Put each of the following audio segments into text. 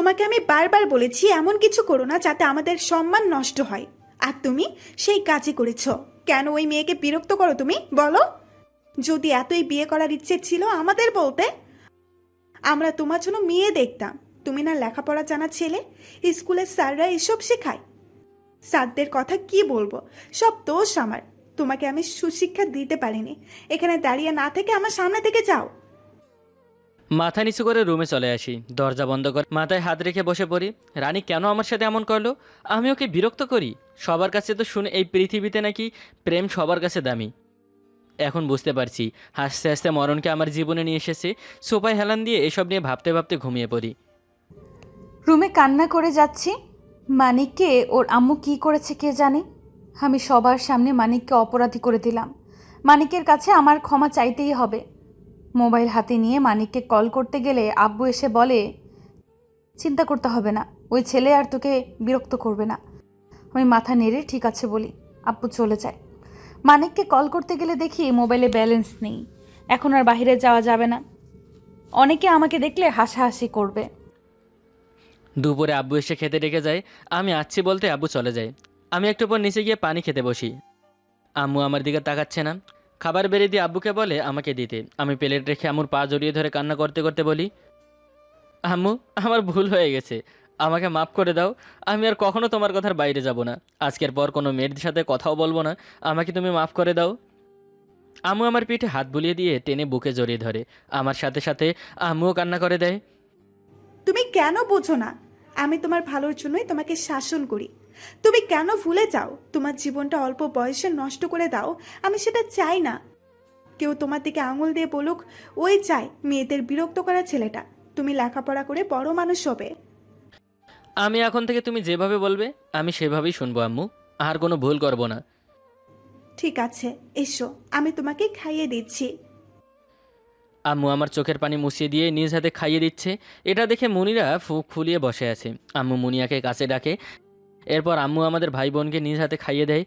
তোমাকে আমি বারবার বলেছি, এমন কিছু করো না যাতে আমাদের সম্মান নষ্ট হয়। আর তুমি সেই কাজই করেছ। কেন ওই মেয়েকে বিরক্ত করো তুমি? বলো। যদি এতই বিয়ে করার ইচ্ছে ছিল আমাদের বলতে? আমরা তোমার জন্য মেয়ে দেখতাম। তুমি না লেখাপড়া জানা ছেলে? স্কুলের স্যাররা এসব শেখায়। স্যারদের কথা কি বলব? সব দোষ আমার। তোমাকে আমি সুশিক্ষা দিতে পারিনি। এখানে দাঁড়িয়ে না থেকে আমার সামনে থেকে যাও। মাথা নিচু করে রুমে চলে আসি, দরজা বন্ধ করে মাথায় হাত রেখে বসে পড়ি। রানী কেন আমার সাথে এমন করল? আমি ওকে বিরক্ত করি। সবার কাছে তো শুনে এই পৃথিবীতে নাকি প্রেম সবার কাছে দামি। এখন বুঝতে পারছি, হাসতে হাসতে মরণকে আমার জীবনে নিয়ে এসেছে। সোপায় হেলান দিয়ে এসব নিয়ে ভাবতে ভাবতে ঘুমিয়ে পড়ি। রুমে কান্না করে যাচ্ছি। মানিককে ওর আম্মু কি করেছে কে জানে? আমি সবার সামনে মানিককে অপরাধী করে দিলাম। মানিকের কাছে আমার ক্ষমা চাইতেই হবে। মোবাইল হাতে নিয়ে মানিককে কল করতে গেলে আব্বু এসে বলে, চিন্তা করতে হবে না, ওই ছেলে আর তোকে বিরক্ত করবে না। আমি মাথা নেড়ে, ঠিক আছে বলি। আব্বু চলে যায়। মানিককে কল করতে গেলে দেখি মোবাইলে ব্যালেন্স নেই। এখন আর বাইরে যাওয়া যাবে না। অনেকে আমাকে দেখলে হাসাহাসি করবে। দুপুরে আব্বু এসে খেতে ডেকে যায়। আমি আসছি বলতে আব্বু চলে যায়। আমি একটু পর নিচে গিয়ে পানি খেতে বসি। আম্মু আমার দিকে তাকাচ্ছে না। খাবার বেড়ে দিয়ে আব্বুকে বলে, আমাকে দিতে। আমি প্লেট রেখে আম্মুর পা জড়িয়ে ধরে কান্না করতে করতে বলি, আম্মু, আমার ভুল হয়ে গেছে। আমাকে মাফ করে দাও। আমি আর কখনো তোমার কথার বাইরে যাব না। আজকের পর কোনো মেয়ের সাথে কথাও বলব না। আমাকে তুমি মাফ করে দাও। আম্মু আমার পিঠে হাত বুলিয়ে দিয়ে টেনে বুকে জড়িয়ে ধরে। আমার সাথে সাথে আম্মুও কান্না করে দেয়। তুমি কেন বোঝো না? আমি তোমার ভালোর জন্যই তোমাকে শাসন করি। তুমি কেন ভুলে যাও? তোমার জীবনটা অল্প বয়সে নষ্ট করে দাও। আমি সেটা চাই না। কেউ তোমার দিকে আঙুল দিয়ে বলুক ওই চাই মেয়েদের বিরক্ত করা ছেলেটা। তুমি লেখাপড়া করে বড় মানুষ হবে। আমি এখন থেকে তুমি যেভাবে বলবে আমি সেভাবেই শুনব আম্মু। আর কোনো ভুল করব না। ঠিক আছে এসো আমি তোমাকে খাইয়ে দিচ্ছি। আম্মু আমার চোখের পানি মুছিয়ে দিয়ে নিজ হাতে খাইয়ে দিচ্ছে। এটা দেখে মুনিরা ফুক ফুলিয়ে বসে আছে। আম্মু মুনিয়াকে কাছে ডাকে এরপর আম্মু আমাদের ভাই বোনকে নিজ হাতে খাইয়ে দেয়।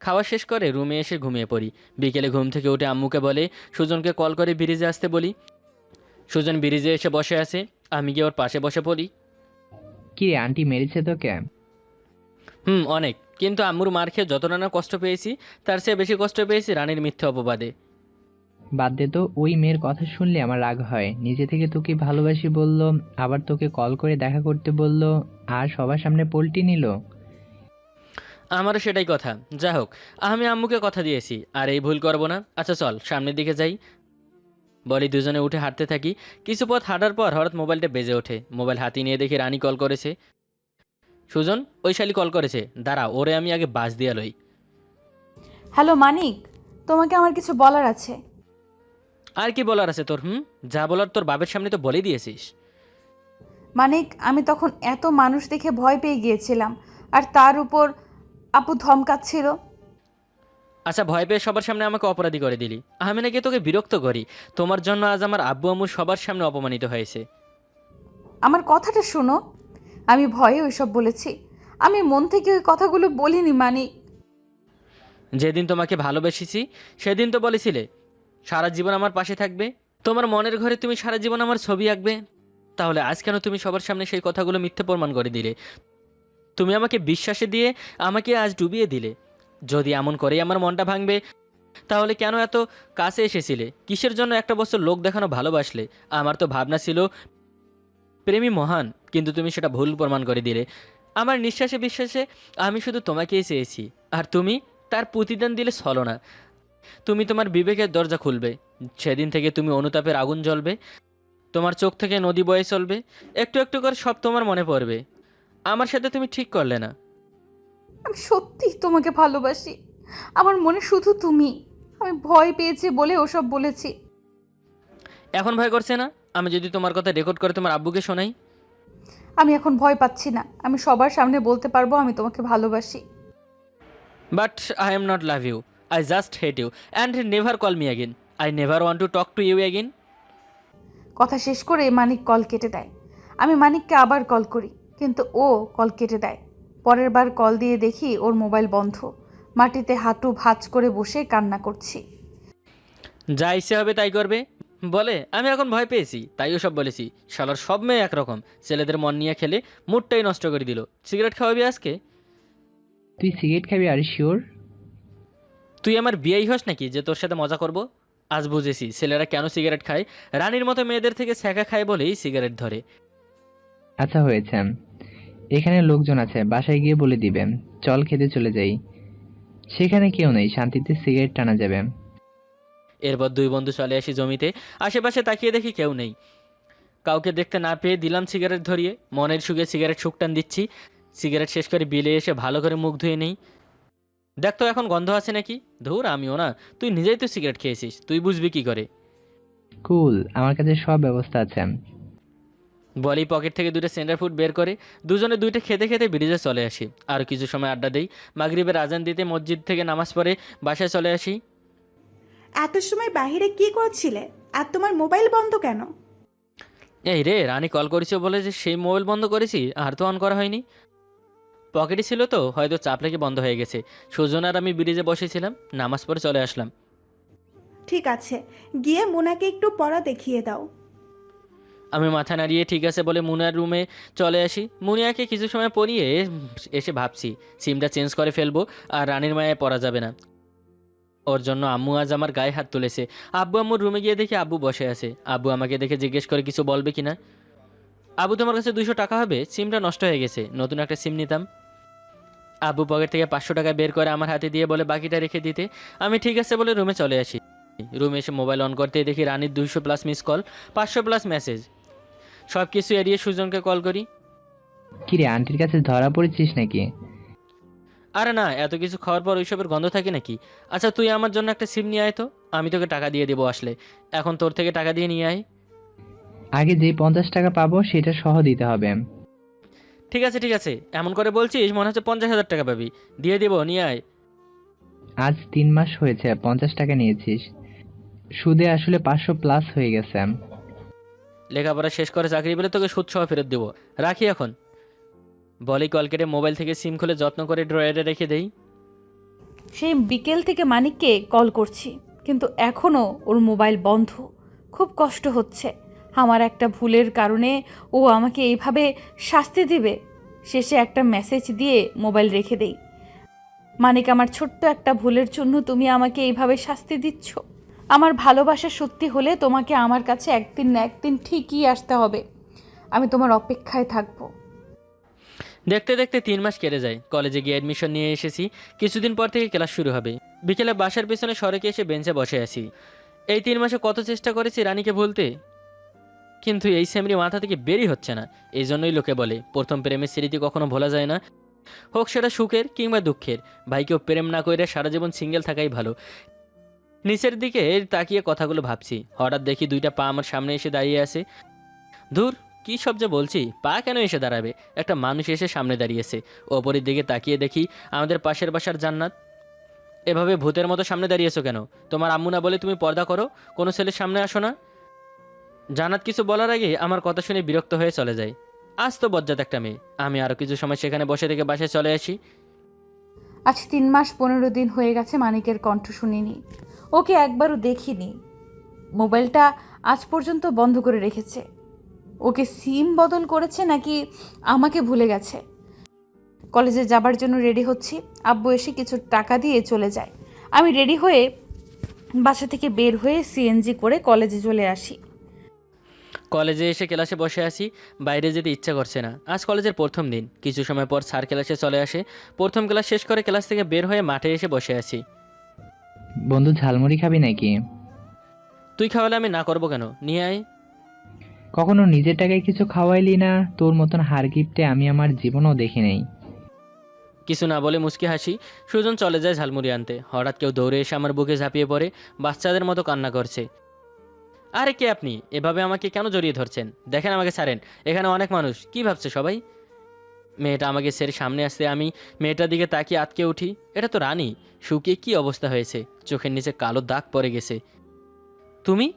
খাওয়া শেষ করে রুমে এসে ঘুমিয়ে পড়ি। বিকেলে ঘুম থেকে উঠে আম্মুকে বলে সুজনকে কল করে ব্রিজে আসতে বলি। সুজন ব্রিজে এসে বসে আছে। আমি গিয়ে ওর পাশে বসে পড়ি। কি রে আন্টি মেরেছে তোকে? হুম অনেক। কিন্তু আম্মুর মার খেয়ে যতটা না কষ্ট পেয়েছি তার চেয়ে বেশি কষ্ট পেয়েছি রানীর মিথ্যে অপবাদে। বাদ দে তো ওই মেয়ের কথা শুনলে আমার রাগ হয়। নিজে থেকে তোকে ভালোবাসি বলল আবার তোকে কল করে দেখা করতে বলল আর সবার সামনে পোল্টি নিল। আমারও সেটাই কথা। যা হোক আমি আম্মুকে কথা দিয়েছি আর এই ভুল করব না। আচ্ছা চল সামনের দিকে যাই। বলি দুজনে উঠে হাঁটতে থাকি। কিছু পথ হাঁটার পর হঠাৎ মোবাইলটা বেজে ওঠে। মোবাইল হাতি নিয়ে দেখি রানী কল করেছে। সুজন ওই শালি কল করেছে। দাঁড়া ওরে আমি আগে বাস দিয়া লই। হ্যালো মানিক তোমাকে আমার কিছু বলার আছে। আর কি বলার আছে তোর হুম? যা বলার তোর বাবের সামনে তো বলে দিয়েছিস। মানিক আমি তখন এত মানুষ দেখে ভয় পেয়ে গিয়েছিলাম আর তার উপর আপু ধমকাচ্ছিল। আচ্ছা ভয় পেয়ে সবার সামনে আমাকে অপরাধী করে দিলি। আমি নাকি তোকে বিরক্ত করি। তোমার জন্য আজ আমার আব্বু আম্মু সবার সামনে অপমানিত হয়েছে। আমার কথাটা শোনো আমি ভয়ে ওইসব বলেছি। আমি মন থেকে ওই কথাগুলো বলিনি মানিক। যেদিন তোমাকে ভালোবেসেছি সেদিন তো বলেছিলে সারা জীবন আমার পাশে থাকবে? তোমার মনের ঘরে তুমি সারা জীবন আমার ছবি আঁকবে? তাহলে আজ কেন তুমি সবার সামনে সেই কথাগুলো মিথ্যে প্রমাণ করে দিলে? তুমি আমাকে বিশ্বাসে দিয়ে আমাকে আজ ডুবিয়ে দিলে। যদি এমন করেই আমার মনটা ভাঙবে, তাহলে কেন এত কাছে এসেছিলে? কিসের জন্য একটা বছর লোক দেখানো ভালোবাসলে? আমার তো ভাবনা ছিল, প্রেমী মহান, কিন্তু তুমি সেটা ভুল প্রমাণ করে দিলে। আমার নিঃশ্বাসে বিশ্বাসে আমি শুধু তোমাকেই চেয়েছি। আর তুমি তার প্রতিদান দিলে ছলো না। তুমি তোমার বিবেকের দরজা খুলবে। সেদিন থেকে তুমি অনুতাপের আগুন জ্বলবে। তোমার চোখ থেকে নদী বয়ে চলবে। একটু একটু করে সব তোমার মনে পড়বে। আমার সাথে তুমি ঠিক করলে না। আমি সত্যি তোমাকে ভালোবাসি। আমার মনে শুধু তুমি। আমি ভয় পেয়েছি বলে ওসব বলেছি। এখন ভয় করছে না? আমি যদি তোমার কথা রেকর্ড করে তোমার আব্বুকে শোনাই? আমি এখন ভয় পাচ্ছি না। আমি সবার সামনে বলতে পারব আমি তোমাকে ভালোবাসি। But I am not love you. I just hate you and never call me again I never want to talk to you again কথা শেষ করে মানিক কল কেটে দেয়। আমি মানিককে আবার কল করি কিন্তু ও কল কেটে দেয়। পরের বার কল দিয়ে দেখি ওর মোবাইল বন্ধ। মাটিতে হাঁটু ভাঁজ করে বসে কান্না করছি। যা ইচ্ছে হবে তাই করবে। বলে আমি এখন ভয় পেয়েছি তাই সব বলেছি। শালার সব মেয়ে একরকম। ছেলেদের মন নিয়ে খেলে মুডটাই নষ্ট করে দিল। সিগারেট খাওয়াবি আজকে? তুই সিগারেট খাবি আর শিওর তুই আমার বিয়েই হস নাকি যে তোর সাথে মজা করব? আজ বুঝেছি ছেলেরা কেন সিগারেট খায়? রানীর মতো মেয়েদের থেকে ছ্যাঁকা খায় বলেই সিগারেট ধরে। আচ্ছা হয়েছে। এখানে লোকজন আছে বাসায় গিয়ে বলে দিবেন চল খেতে চলে যাই। সেখানে কেউ নেই শান্তিতে সিগারেট টানা যাবে। এরপর দুই বন্ধু চলে আসি জমিতে। আশেপাশে তাকিয়ে দেখি কেউ নেই। কাউকে দেখতে না পেয়ে দিলাম সিগারেট ধরিয়ে। মনের সুখে সিগারেট শুকটান দিচ্ছি। সিগারেট শেষ করে বিলে এসে ভালো করে মুখ ধুয়ে নেই। দেখ তো এখন গন্ধ আছে নাকি? ধুর আমিও না। তুই নিজেই তো সিগারেট খেয়েছিস তুই বুঝবি কি করে। কুল আমার কাছে সব ব্যবস্থা আছে। বলি পকেট থেকে দুটো সেন্টার ফুড বের করে দুজনে দুইটা খেতে খেতে ব্রিজে চলে আসি। আর কিছু সময় আড্ডা দেই। মাগরিবের আজান দিতে মসজিদ থেকে নামাজ পড়ে বাসায় চলে আসি। এত সময় বাইরে কি করছিলে? আর তোমার মোবাইল বন্ধ কেন? এই রে রানী কল করেছে বলে যে সেই মোবাইল বন্ধ করেছি আর তো অন করা হয়নি। পকেটে ছিল তো হয়তো চাপ লেগে বন্ধ হয়ে গেছে। সুজন আর আমি ব্রিজে বসেছিলাম নামাজ পড়ে চলে আসলাম। ঠিক আছে গিয়ে মোনাকে একটু পড়া দেখিয়ে দাও। আমি মাথা নাড়িয়ে ঠিক আছে বলে মুনার রুমে চলে আসি। মুনিয়াকে কিছু সময় পরিয়ে এসে ভাবছি সিমটা চেঞ্জ করে ফেলব আর রানীর মায়ে পড়া যাবে না। ওর জন্য আম্মু আজ আমার গায়ে হাত তুলেছে। আব্বু আম্মুর রুমে গিয়ে দেখি আব্বু বসে আছে। আব্বু আমাকে দেখে জিজ্ঞেস করে কিছু বলবে কি না? আব্বু তোমার কাছে দুশো টাকা হবে। সিমটা নষ্ট হয়ে গেছে। নতুন একটা সিম নিতাম। আব্বু পকেট থেকে পাঁচশো টাকা বের করে আমার হাতে দিয়ে বলে বাকিটা রেখে দিতে। আমি ঠিক আছে বলে রুমে চলে আসি। রুমে এসে মোবাইল অন করতে দেখি রানীর দুইশো প্লাস মিস কল পাঁচশো প্লাস মেসেজ সব কিছু এড়িয়ে সুজনকে কল করি। কি রে আন্টির কাছে ধরা পড়েছিস নাকি? আরে না এত কিছু খাওয়ার পর ওইসবের গন্ধ থাকে নাকি? আচ্ছা তুই আমার জন্য একটা সিম নিয়ে আয় তো। আমি তোকে টাকা দিয়ে দেবো আসলে। এখন তোর থেকে টাকা দিয়ে নিয়ে আয়। আগে যে পঞ্চাশ টাকা পাবো সেটা সহ দিতে হবে। ঠিক আছে ঠিক আছে। এমন করে বলছিস মনে হচ্ছে পঞ্চাশ হাজার টাকা পাবি। দিয়ে দেবো নিয়ে আয়। আজ তিন মাস হয়েছে পঞ্চাশ টাকা নিয়েছিস। সুদে আসলে পাঁচশো প্লাস হয়ে গেছে লেখাপড়া শেষ করে চাকরি পেলে তোকে সুদ সহ ফেরত দেবো। রাখি এখন। বলি কল কেটে মোবাইল থেকে সিম খুলে যত্ন করে ড্রয়ারে রেখে দেই। সেই বিকেল থেকে মানিককে কল করছি কিন্তু এখনও ওর মোবাইল বন্ধ। খুব কষ্ট হচ্ছে। আমার একটা ভুলের কারণে ও আমাকে এইভাবে শাস্তি দিবে। শেষে একটা মেসেজ দিয়ে মোবাইল রেখে দেই। মানিক, আমার ছোট্ট একটা ভুলের জন্য তুমি আমাকে এইভাবে শাস্তি দিচ্ছ। আমার ভালোবাসা সত্যি হলে তোমাকে আমার কাছে একদিন না একদিন ঠিকই আসতে হবে। আমি তোমার অপেক্ষায় থাকব। দেখতে দেখতে তিন মাস কেটে যায়। কলেজে গিয়ে অ্যাডমিশন নিয়ে এসেছি। কিছুদিন পর থেকে ক্লাস শুরু হবে। বিকেলে বাসার পেছনে সড়কে এসে বেঞ্চে বসে আছি। এই তিন মাসে কত চেষ্টা করেছি রানীকে ভুলতে? কিন্তু এই সেমরি মাথা থেকে বেরই হচ্ছে না। এই জন্যই লোকে বলে, প্রথম প্রেমের স্মৃতি কখনো ভোলা যায় না। হোক সেটা সুখের কিংবা দুঃখের, ভাইকেও প্রেম না করে সারা জীবন সিঙ্গেল থাকাই ভালো। নিচের দিকে তাকিয়ে কথাগুলো ভাবছি। হঠাৎ দেখি দুইটা পা আমার সামনে এসে দাঁড়িয়ে আছে। ধুর, কী সব যে বলছি, পা কেন এসে দাঁড়াবে? একটা মানুষ এসে সামনে দাঁড়িয়েছে। ওপরের দিকে তাকিয়ে দেখি আমাদের পাশের বাসার জান্নাত। এভাবে ভূতের মতো সামনে দাঁড়িয়েছো কেন? তোমার আম্মু না বলে তুমি পর্দা করো? কোনো ছেলের সামনে আসো না? জান্নাত কিছু বলার আগে আমার কথা শুনে বিরক্ত হয়ে চলে যায়। আজ তো বজ্জাত একটা মেয়ে। আমি আরও কিছু সময় সেখানে বসে থেকে বাসায় চলে আসি। আজ তিন মাস পনেরো দিন হয়ে গেছে মানিকের কণ্ঠ শুনিনি। ওকে একবারও দেখিনি। মোবাইলটা আজ পর্যন্ত বন্ধ করে রেখেছে। ওকে সিম বদল করেছে নাকি আমাকে ভুলে গেছে। কলেজে যাবার জন্য রেডি হচ্ছি। আব্বু এসে কিছু টাকা দিয়ে চলে যায়। আমি রেডি হয়ে বাসা থেকে বের হয়ে সিএনজি করে কলেজে চলে আসি। কলেজে এসে ক্লাসে বসে আছি বাইরে যেতে ইচ্ছা করছে না। আজ কলেজের প্রথম দিন। কিছু সময় পর স্যার ক্লাসে চলে আসে। প্রথম ক্লাস শেষ করে ক্লাস থেকে বের হয়ে মাঠে এসে বসে আছি। বন্ধু ঝালমুড়ি খাবি নাকি? তুই খাওয়ালে আমি না করব কেন? নিয়ে আয়। কখনো নিজের টাকায় কিছু খাওয়াইলি না? তোর মতন হার গিফটে আমি আমার জীবনও দেখি নেই। কিছু না বলে মুচকি হাসি। সুজন চলে যায় ঝালমুড়ি আনতে। হঠাৎ কেউ দৌড়ে এসে আমার বুকে ঝাঁপিয়ে পড়ে। বাচ্চাদের মতো কান্না করছে। আরে কে আপনি? এভাবে আমাকে কেন জড়িয়ে ধরছেন? দেখেন আমাকে ছাড়েন। এখানে অনেক মানুষ। কি ভাবছে সবাই? মেয়েটা আমাকে সেরে সামনে আসতে আমি মেয়েটার দিকে তাকিয়ে আটকে উঠি। এটা তো রানী। শুকিয়ে কি অবস্থা হয়েছে? চোখের নিচে কালো দাগ পড়ে গেছে। তুমি?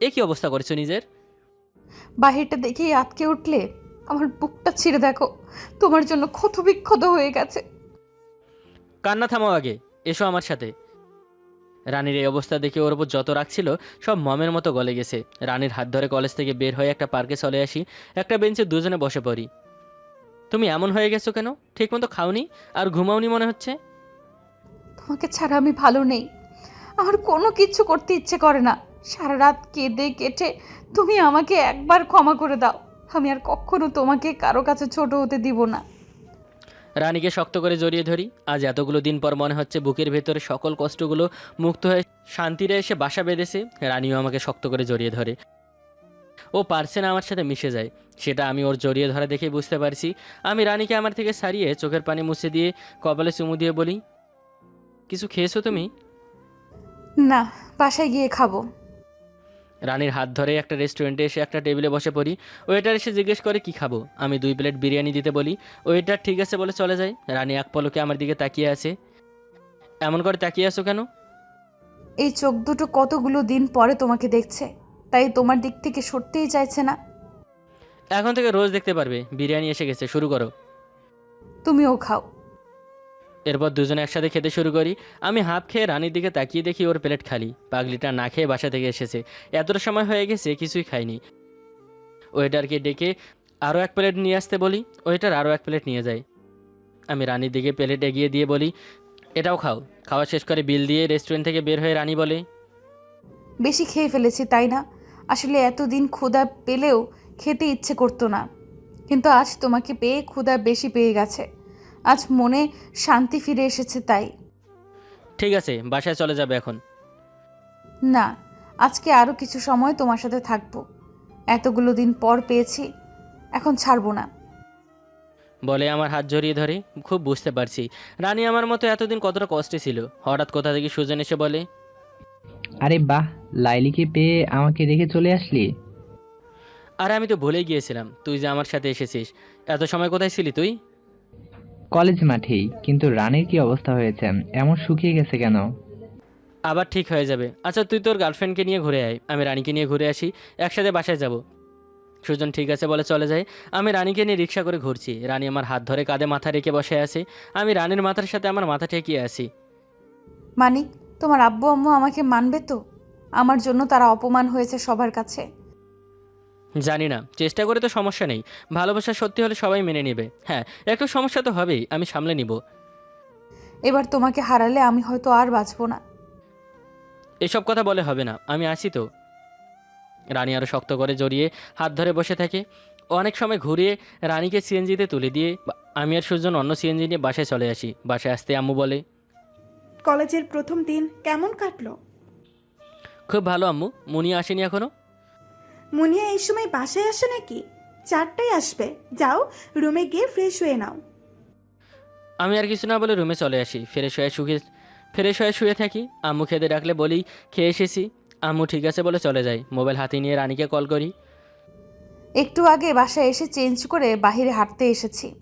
এ কি অবস্থা করেছ নিজের? বাহিরটা দেখেই আটকে উঠলে আমার বুকটা ছিঁড়ে দেখো। তোমার জন্য ক্ষত বিক্ষত হয়ে গেছে। কান্না থামাও আগে। এসো আমার সাথে। রানীর এই অবস্থা দেখে ওর উপর যত রাখছিল সব মমের মতো গলে গেছে। রানীর হাত ধরে কলেজ থেকে বের হয়ে একটা পার্কে চলে আসি, একটা বেঞ্চে দুজনে বসে পড়ি। তুমি এমন হয়ে গেছো কেন? ঠিকমতো খাওনি? আর ঘুমাওনি মনে হচ্ছে? তোমাকে ছাড়া আমি ভালো নেই। আমার কোনো কিছু করতে ইচ্ছে করে না। সারা রাত কেঁদে কেটে তুমি আমাকে একবার ক্ষমা করে দাও। আমি আর কখনো তোমাকে কারও কাছে ছোট হতে দিব না। রানীকে শক্ত করে জড়িয়ে ধরি। আজ এতগুলো দিন পর মনে হচ্ছে বুকের ভেতরে সকল কষ্টগুলো মুক্ত হয়ে শান্তিরে এসে বাসা বেঁধেছে। রানীও আমাকে শক্ত করে জড়িয়ে ধরে। ও পারছে না আমার সাথে মিশে যায়। সেটা আমি ওর জড়িয়ে ধরা দেখে বুঝতে পারছি। আমি রানীকে আমার থেকে সারিয়ে চোখের পানি মুছে দিয়ে কপালে চুমু দিয়ে বলি, কিছু খেয়েছো তুমি? না, বাসায় গিয়ে খাব। রানীর হাত ধরে একটা রেস্টুরেন্টে এসে একটা টেবিলে বসে পড়ি। ওয়েটার এসে জিজ্ঞেস করে কি খাব? আমি দুই প্লেট বিরিয়ানি দিতে বলি। ওয়েটার ঠিক আছে বলে চলে যায় রানী এক পলকে আমার দিকে তাকিয়ে আছে। এমন করে তাকিয়ে আছো কেন? এই চোখ দুটো কতগুলো দিন পরে তোমাকে দেখছে তাই তোমার দিক থেকে সরতেই চাইছে না? এখন থেকে রোজ দেখতে পারবে। বিরিয়ানি এসে গেছে শুরু করো। তুমিও খাও। এরপর দুজনে একসাথে খেতে শুরু করি। আমি হাফ খেয়ে রানীর দিকে তাকিয়ে দেখি ওর প্লেট খালি। পাগলিটা না খেয়ে বাসা থেকে এসেছে। এতটা সময় হয়ে গেছে, কিছুই খাইনি। ওয়েটারকে ডেকে আরও এক প্লেট নিয়ে আসতে বলি। ওয়েটার আরও এক প্লেট নিয়ে যায়। আমি রানীর দিকে প্লেট এগিয়ে দিয়ে বলি, এটাও খাও। খাওয়া শেষ করে বিল দিয়ে রেস্টুরেন্ট থেকে বের হয়ে রানী বলে, বেশি খেয়ে ফেলেছি, তাই না? আসলে এতদিন ক্ষুধা পেলেও খেতে ইচ্ছে করতো না। কিন্তু আজ তোমাকে পেয়ে ক্ষুধা বেশি পেয়ে গেছে। আজ মনে শান্তি ফিরে এসেছে তাই। ঠিক আছে বাসায় চলে যাবে এখন। না আজকে আরও কিছু সময় তোমার সাথে থাকব। এতগুলো দিন পর পেয়েছি এখন ছাড়বো না। বলে আমার হাত জড়িয়ে ধরে খুব বুঝতে পারছি। রানী আমার মতো এতদিন কতটা কষ্টে ছিল। হঠাৎ কোথা থেকে সুজন এসে বলে আরে বাহ লাইলিকে পেয়ে আমাকে রেখে চলে আসলি? আরে আমি তো ভুলেই গিয়েছিলাম তুই যে আমার সাথে এসেছিস। এত সময় কোথায় ছিলি তুই? কলেজ মাঠেই কিন্তু রানের কি অবস্থা হয়েছে? এমন শুকিয়ে গেছে কেন? আবার ঠিক হয়ে যাবে। আচ্ছা তুই তোর গার্লফ্রেন্ডকে নিয়ে ঘুরে আয়। আমি রানীকে নিয়ে ঘুরে আসি। একসাথে বাসায় যাব। সুজন ঠিক আছে বলে চলে যায়। আমি রানীকে নিয়ে রিক্সা করে ঘুরছি। রানী আমার হাত ধরে কাঁধে মাথা রেখে বসে আছে। আমি রানীর মাথার সাথে আমার মাথা ঠেকিয়ে আসি মানিক তোমার আব্বু আম্মু আমাকে মানবে তো? আমার জন্য তারা অপমান হয়েছে সবার কাছে। জানি না চেষ্টা করে তো সমস্যা নেই। ভালোবাসা সত্যি হলে সবাই মেনে নেবে। হ্যাঁ একটু সমস্যা তো হবেই আমি সামলে নিব। এবার তোমাকে হারালে আমি হয়তো আর বাঁচবো না। এসব কথা বলে হবে না আমি আসি তো। রানী আরও শক্ত করে জড়িয়ে হাত ধরে বসে থাকে। অনেক সময় ঘুরিয়ে রানীকে সিএনজিতে তুলে দিয়ে বা- আমি আর সুজন অন্য সিএনজি নিয়ে বাসায় চলে আসি। বাসায় আসতে আম্মু বলে কলেজের প্রথম দিন কেমন কাটলো? খুব ভালো আম্মু মুনি আসেনি এখনও? মুনিয়া এই সময় বাসায় আসে নাকি? চারটায় আসবে। যাও রুমে গিয়ে ফ্রেশ হয়ে নাও। আমি আর কিছু না বলে রুমে চলে আসি। ফ্রেশ হয়ে শুয়ে ফ্রেশ হয়ে শুয়ে থাকি। আম্মু খেতে ডাকলে বলি খেয়ে এসেছি। আম্মু ঠিক আছে বলে চলে যাই। মোবাইল হাতে নিয়ে রানীকে কল করি। একটু আগে বাসায় এসে চেঞ্জ করে বাইরে হাঁটতে এসেছি।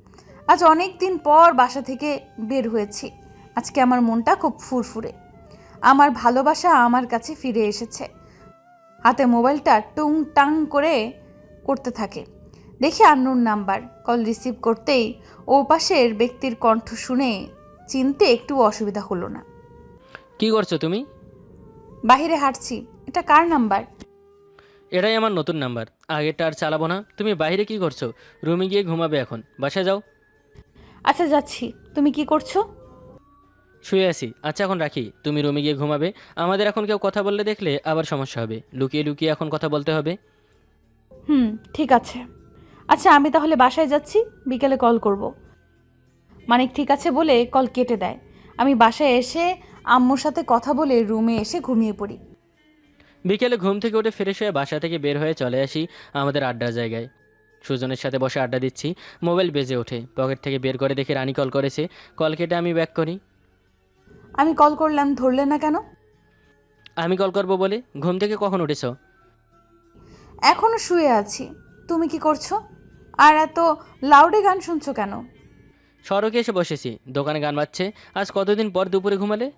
আজ অনেক দিন পর বাসা থেকে বের হয়েছি। আজকে আমার মনটা খুব ফুরফুরে। আমার ভালোবাসা আমার কাছে ফিরে এসেছে। হাতে মোবাইলটা টুং টাং করে করতে থাকে। দেখি আন্নুর নাম্বার কল রিসিভ করতেই ও পাশের ব্যক্তির কণ্ঠ শুনে চিনতে একটু অসুবিধা হলো না। কি করছ তুমি? বাইরে হাঁটছি। এটা কার নাম্বার? এটাই আমার নতুন নাম্বার। আগেরটা আর চালাবো না। তুমি বাইরে কি করছ? রুমে গিয়ে ঘুমাবে এখন। বাসায় যাও। আচ্ছা যাচ্ছি। তুমি কি করছ? শুয়ে আছি। আচ্ছা এখন রাখি। তুমি রুমে গিয়ে ঘুমাবে। আমাদের এখন কেউ কথা বললে দেখলে আবার সমস্যা হবে। লুকিয়ে লুকিয়ে এখন কথা বলতে হবে। হুম ঠিক আছে। আচ্ছা আমি তাহলে বাসায় যাচ্ছি। বিকেলে কল করব। মানিক ঠিক আছে বলে কল কেটে দেয়। আমি বাসায় এসে আম্মুর সাথে কথা বলে রুমে এসে ঘুমিয়ে পড়ি। বিকেলে ঘুম থেকে উঠে ফ্রেশ হয়ে বাসা থেকে বের হয়ে চলে আসি আমাদের আড্ডার জায়গায়। সুজনের সাথে বসে আড্ডা দিচ্ছি। মোবাইল বেজে ওঠে। পকেট থেকে বের করে দেখে রানী কল করেছে। কল কেটে আমি ব্যাক করি। আমি কল করলাম ধরলে না কেন? আমি কল করব বলে ঘুম থেকে কখন উঠেছ? এখনও শুয়ে আছি। তুমি কি করছ? আর এত লাউডে গান শুনছো কেন? সড়কে এসে বসেছি দোকানে গান বাজছে। আজ কতদিন পর দুপুরে ঘুমালে?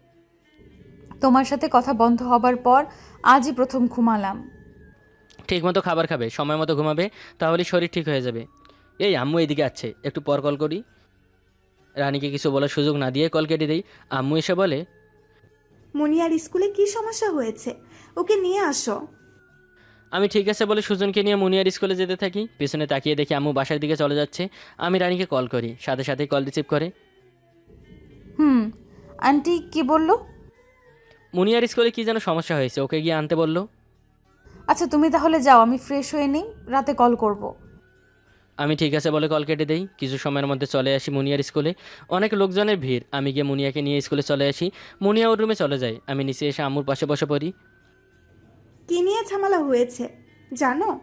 তোমার সাথে কথা বন্ধ হবার পর আজই প্রথম ঘুমালাম। ঠিক মতো খাবার খাবে সময় মতো ঘুমাবে তাহলে শরীর ঠিক হয়ে যাবে। এই আম্মু এদিকে আছে একটু পর কল করি। রানীকে কিছু বলার সুযোগ না দিয়ে কল কেটে দিই। আম্মু এসে বলে মুনিয়ার স্কুলে কি সমস্যা হয়েছে? ওকে নিয়ে আসো। আমি ঠিক আছে বলে সুজনকে নিয়ে মুনিয়ার স্কুলে যেতে থাকি। পিছনে তাকিয়ে দেখি আম্মু বাসার দিকে চলে যাচ্ছে। আমি রানীকে কল করি সাথে সাথে কল রিসিভ করে। হুম আন্টি কি বলল? মুনিয়ার স্কুলে কি যেন সমস্যা হয়েছে ওকে গিয়ে আনতে বলল। আচ্ছা তুমি তাহলে যাও আমি ফ্রেশ হয়ে নিই রাতে কল করব। আমি ঠিক আছে বলে কল কেটে দেই। কিছু সময়ের মধ্যে চলে আসি মুনিয়ার স্কুলে। অনেক লোকজনের ভিড়। আমি গিয়ে মুনিয়াকে নিয়ে স্কুলে চলে আসি। মুনিয়া ওর রুমে চলে যায়। আমি নিচে এসে আম্মুর পাশে বসে পড়ি। কি নিয়ে ঝামেলা হয়েছে? জানো?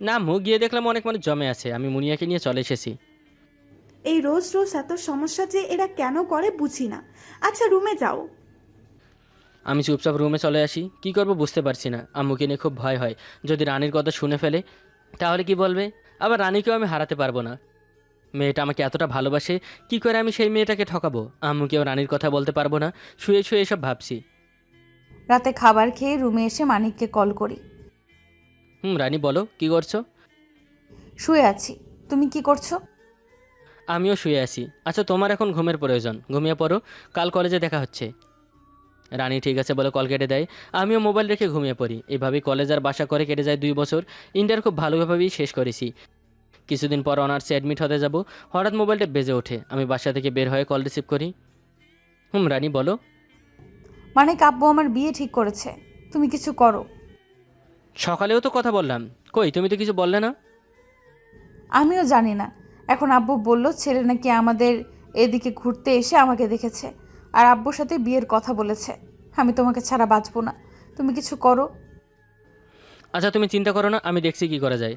না মুখ গিয়ে দেখলাম অনেক মানুষ জমে আছে। আমি মুনিয়াকে নিয়ে চলে এসেছি। এই রোজ রোজ এত সমস্যা যে এরা কেন করে বুঝি না। আচ্ছা রুমে যাও। আমি চুপচাপ রুমে চলে আসি। কি করব বুঝতে পারছি না। আম্মুকে নিয়ে খুব ভয় হয়। যদি রানীর কথা শুনে ফেলে তাহলে কি বলবে? আবার রানীকেও আমি হারাতে পারব না। মেয়েটা আমাকে এতটা ভালোবাসে কি করে আমি সেই মেয়েটাকে ঠকাবো? আম্মুকেও রানীর কথা বলতে পারব না শুয়ে শুয়ে এসব ভাবছি। রাতে খাবার খেয়ে রুমে এসে মানিককে কল করি। হুম রানী বলো কি করছ? শুয়ে আছি। তুমি কি করছ? আমিও শুয়ে আছি। আচ্ছা তোমার এখন ঘুমের প্রয়োজন। ঘুমিয়ে পড়ো। কাল কলেজে দেখা হচ্ছে। রানী ঠিক আছে বলে কল কেটে দেয়। আমিও মোবাইল রেখে ঘুমিয়ে পড়ি। এভাবেই কলেজ আর বাসা করে কেটে যায় দুই বছর। ইন্টার খুব ভালোভাবেই শেষ করেছি। কিছুদিন পর অনার্সে অ্যাডমিট হতে যাব। হঠাৎ মোবাইলটা বেজে ওঠে। আমি বাসা থেকে বের হয়ে কল রিসিভ করি। হুম রানী বলো। মানে কাব্য আমার বিয়ে ঠিক করেছে। তুমি কিছু করো। সকালেও তো কথা বললাম। কই তুমি তো কিছু বললে না? আমিও জানি না। এখন আব্বু বলল ছেলে নাকি আমাদের এদিকে ঘুরতে এসে আমাকে দেখেছে। আর আব্বুর সাথে বিয়ের কথা বলেছে। আমি তোমাকে ছাড়া বাঁচবো না। তুমি কিছু করো। আচ্ছা তুমি চিন্তা করো না আমি দেখছি কি করা যায়।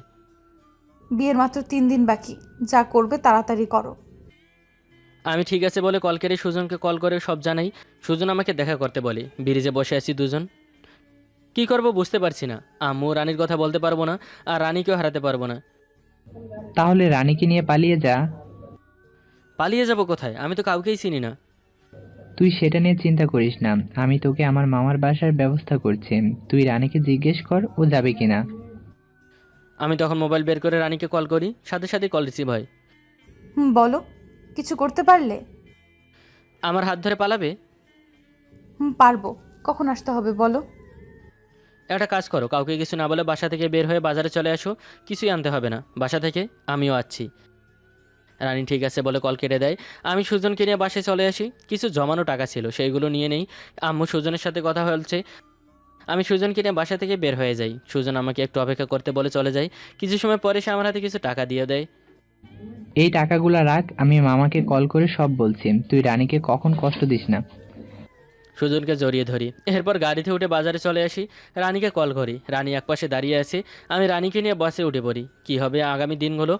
বিয়ের মাত্র তিন দিন বাকি। যা করবে তাড়াতাড়ি করো। আমি ঠিক আছে বলে কল করে সুজনকে কল করে সব জানাই। সুজন আমাকে দেখা করতে বলে ব্রিজে বসে আছি দুজন। কি করব বুঝতে পারছি না। আম্মু রানীর কথা বলতে পারব না আর রানীকেও হারাতে পারব না। তাহলে রানীকে নিয়ে পালিয়ে যা। পালিয়ে যাব কোথায়? আমি তো কাউকেই চিনি না। তুই সেটা নিয়ে চিন্তা করিস না। আমি তোকে আমার মামার বাসার ব্যবস্থা করছি। তুই রানীকে জিজ্ঞেস কর ও যাবে কিনা। আমি তখন মোবাইল বের করে রানীকে কল করি সাথে সাথে কল রিসিভ হয়। হুম বলো কিছু করতে পারলে? আমার হাত ধরে পালাবে? হুম পারব। কখন আসতে হবে বলো? একটা কাজ করো কাউকে কিছু না বলে বাসা থেকে বের হয়ে বাজারে চলে আসো। কিছুই আনতে হবে না। বাসা থেকে আমিও আছি রানী ঠিক আছে বলে কল কেটে দেয়। আমি সুজনকে নিয়ে বাসে চলে আসি। কিছু জমানো টাকা ছিল সেইগুলো নিয়ে নেই। আম্মু সুজনের সাথে কথা বলছে। আমি সুজনকে নিয়ে বাসা থেকে বের হয়ে যাই। সুজন আমাকে একটু অপেক্ষা করতে বলে চলে যায়। কিছু সময় পরে সে আমার হাতে কিছু টাকা দিয়ে দেয়। এই টাকাগুলো রাখ আমি মামাকে কল করে সব বলছি। তুই রানীকে কখন কষ্ট দিস না। সুজনকে জড়িয়ে ধরি। এরপর গাড়িতে উঠে বাজারে চলে আসি। রানীকে কল করি। রানী একপাশে দাঁড়িয়ে আছে। আমি রানীকে নিয়ে বাসে উঠে পড়ি। কি হবে আগামী দিনগুলো?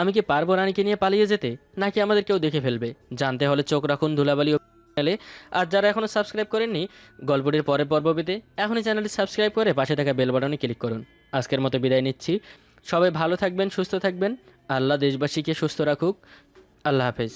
আমি কি পারব রানীকে নিয়ে পালিয়ে যেতে? নাকি আমাদের কেউ দেখে ফেলবে? জানতে হলে চোখ রাখুন ধুলাবালি চ্যানেলে। আর যারা এখনও সাবস্ক্রাইব করেননি, গল্পটির পরের পর্ব পেতে এখনই চ্যানেলটি সাবস্ক্রাইব করে পাশে থাকা বেল বাটনে ক্লিক করুন। আজকের মতো বিদায় নিচ্ছি। সবাই ভালো থাকবেন, সুস্থ থাকবেন। আল্লাহ দেশবাসীকে সুস্থ রাখুক। আল্লাহ হাফেজ।